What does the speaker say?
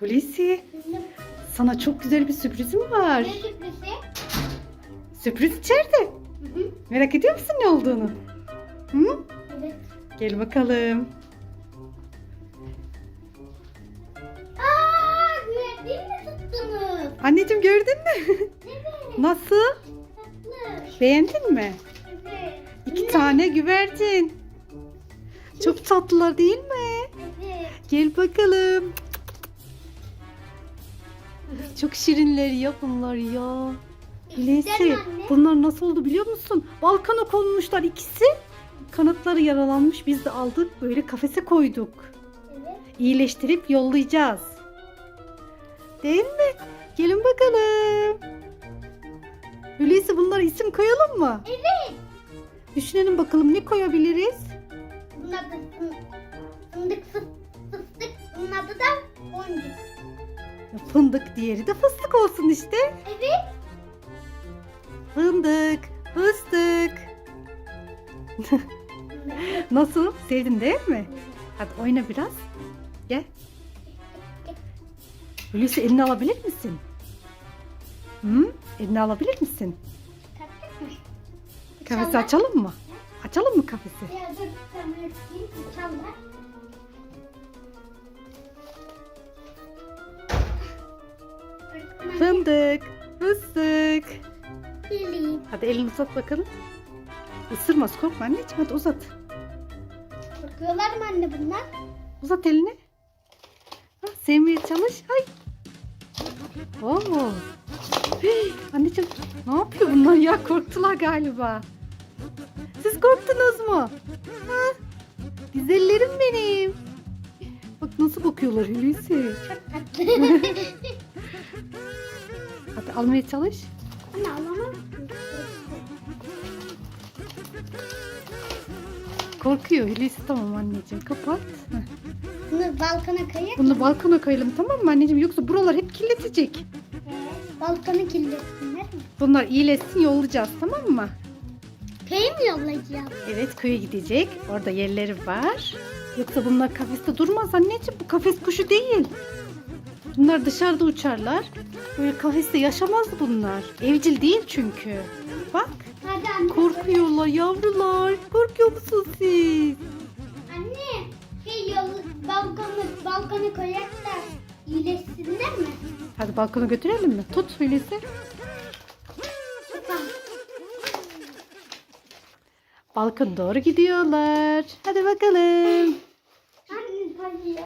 Hulusi sana çok güzel bir sürprizim var. Ne sürprizi? Sürpriz içeride. Hı hı. Merak ediyor musun ne olduğunu? Hı? Evet. Gel bakalım. Aa, güvercin mi tuttunuz? Anneciğim gördün mü? Evet. Nasıl? Tatlı. Beğendin mi? Evet. İki tane güvercin. Çok tatlılar değil mi? Evet. Gel bakalım. Çok şirinler ya bunlar ya. Anne. bunlar nasıl oldu biliyor musun? Balkona konmuşlar ikisi. Kanatları yaralanmış biz de aldık böyle kafese koyduk. Evet. İyileştirip yollayacağız. Değil mi? Gelin bakalım. Hulusi bunlara isim koyalım mı? Evet. Düşünelim bakalım ne koyabiliriz? Bunun adı fı- fındık fıs- fıstık. Bunun adı da boncuk. Fındık diğeri de fıstık olsun işte. Evet. Fındık, fıstık. Nasıl? Sevdin değil mi? Hadi oyna biraz. Gel. Hulusi elini alabilir misin? Hı? Elini alabilir misin? Kafesi açalım mı? Açalım mı kafesi? Ya dur sen öpeyim Fındık, fıstık. Bileyim. Hadi elini uzat bakalım. Isırmaz korkma anneciğim hadi uzat. Korkuyorlar mı anne bunlar? Uzat elini. Ha, sevmeye çalış. Ay. Oo. Hey, anneciğim ne yapıyor bunlar ya? Korktular galiba. Siz korktunuz mu? Ha? Güzellerim benim. Bak nasıl bakıyorlar Hulusi. Çok tatlı. Hadi almaya çalış. Anne alamam. Korkuyor Hulusi tamam anneciğim kapat. Heh. Bunu balkona koyar. Bunu balkona koyalım tamam mı anneciğim? Yoksa buralar hep kirletecek. Balkonu kirletsinler mi? Bunlar iyileşsin yollayacağız tamam mı? Köye mi yollayacağım? Evet köye gidecek. Orada yerleri var. Yoksa bunlar kafeste durmaz anneciğim. Bu kafes kuşu değil. Bunlar dışarıda uçarlar. Böyle kafeste yaşamaz bunlar. Evcil değil çünkü. Bak korkuyorlar yavrular. Korkuyor musunuz siz? Anne. Şey yol, balkonu, balkonu koyak da iyileşsinler mi? Hadi balkona götürelim mi? Tut Hulusi. Tamam. Balkona doğru gidiyorlar. Hadi bakalım. Anne hadi.